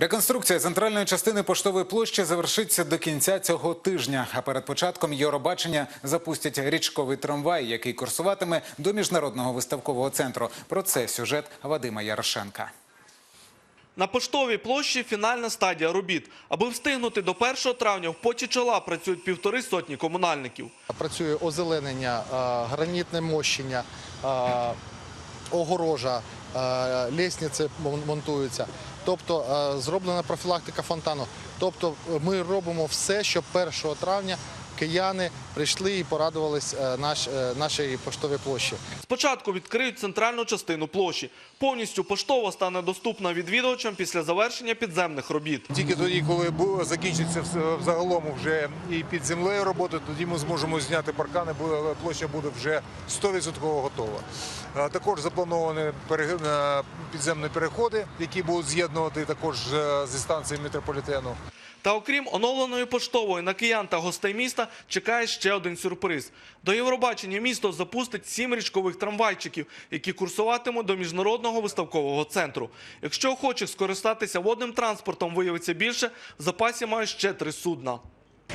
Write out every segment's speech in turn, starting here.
Реконструкція центральної частини поштової площі завершиться до кінця цього тижня. А перед початком Євробачення запустять річковий трамвай, який курсуватиме до міжнародного виставкового центру. Про це сюжет Вадима Ярошенка. На поштовій площі фінальна стадія робіт. Аби встигнути до 1 травня в поті чола працюють півтори сотні комунальників. Працює озеленення, е, гранітне мощення, е, огорожа, лісниці мон- монтуються. Тобто е, зроблена профілактика фонтану. Тобто е, ми робимо все, щоб 1 травня кияни прийшли і порадувались е, наш, е, нашій поштовій площі. Спочатку відкриють центральну частину площі. Повністю поштова стане доступна відвідувачам після завершення підземних робіт. Тільки тоді, коли закінчиться взагалом вже і під землею роботи, тоді ми зможемо зняти паркани, бо площа буде вже 100% готова. Е, Також заплановані е, підземні переходи, які будуть з'єднувати також е, зі станції метрополітену. Та окрім оновленої поштової на киян та гостей міста чекає ще один сюрприз. До Євробачення місто запустить сім річкових трамвайчиків, які курсуватимуть до міжнародного виставкового центру. Якщо охочих скористатися водним транспортом виявиться більше, в запасі мають ще три судна.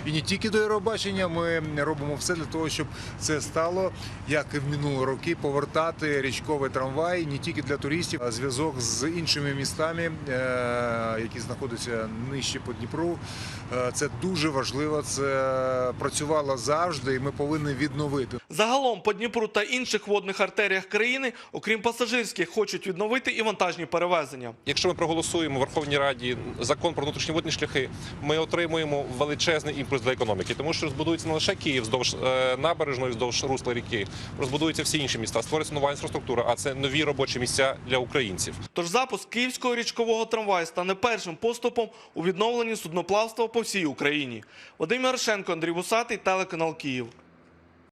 І не тільки до Євробачення, ми робимо все для того, щоб це стало, як і в минулі роки, повертати річковий трамвай не тільки для туристів, а зв'язок з іншими містами, е, які знаходяться нижче по Дніпру. Е, Це дуже важливо. Це працювало завжди, і ми повинні відновити. Загалом по Дніпру та інших водних артеріях країни, окрім пасажирських, хочуть відновити і вантажні перевезення. Якщо ми проголосуємо в Верховній Раді закон про внутрішні водні шляхи, ми отримуємо величезний імпульс для економіки, тому що розбудується не лише Київ вздовж е, набережної, вздовж русла ріки, розбудуються всі інші міста, створюється нова інфраструктура, а це нові робочі місця для українців. Тож запуск київського річкового трамваю стане першим поступом у відновленні судноплавства по всій Україні. Вадим Ярошенко, Андрій Вусатий, телеканал Київ.